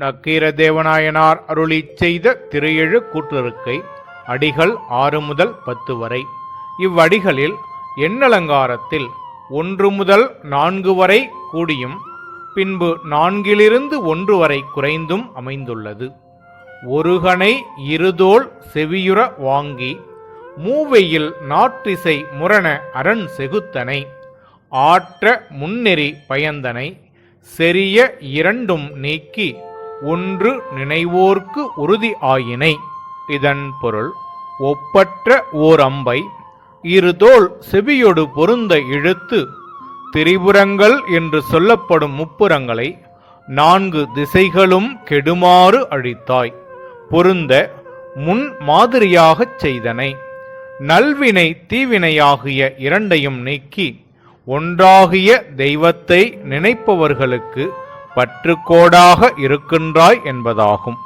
நக்கீர தேவநாயனார் அருளி செய்த திரையெழு கூட்டிருக்கை அடிகள் ஆறு முதல் பத்து வரை. இவ்வடிகளில் எண்ணலங்காரத்தில் ஒன்று முதல் நான்கு வரை கூடியும் பின்பு நான்கிலிருந்து ஒன்று வரை குறைந்தும் அமைந்துள்ளது. ஒருகனை இருதோல் செவியுற வாங்கி மூவெயில் நாற்றிசை முரண அரண் செகுத்தனை ஆற்ற முன்னெறி பயந்தனை செரிய இரண்டும் நீக்கி ஒன்று நினைவோர்க்கு உறுதி ஆயினை. இதன் பொருள் ஒப்பற்ற ஓர் அம்பை இருதோல் செவியொடு பொருந்த இழுத்து திரிபுரங்கள் என்று சொல்லப்படும் முப்புறங்களை நான்கு திசைகளும் கெடுமாறு அழித்தாய். பொருந்த முன் மாதிரியாகச் செய்தனை. நல்வினை தீவினையாகிய இரண்டையும் நீக்கி ஒன்றாகிய தெய்வத்தை நினைப்பவர்களுக்கு பற்றுக்கோடாக இருக்கின்றாய் என்பதாகும்.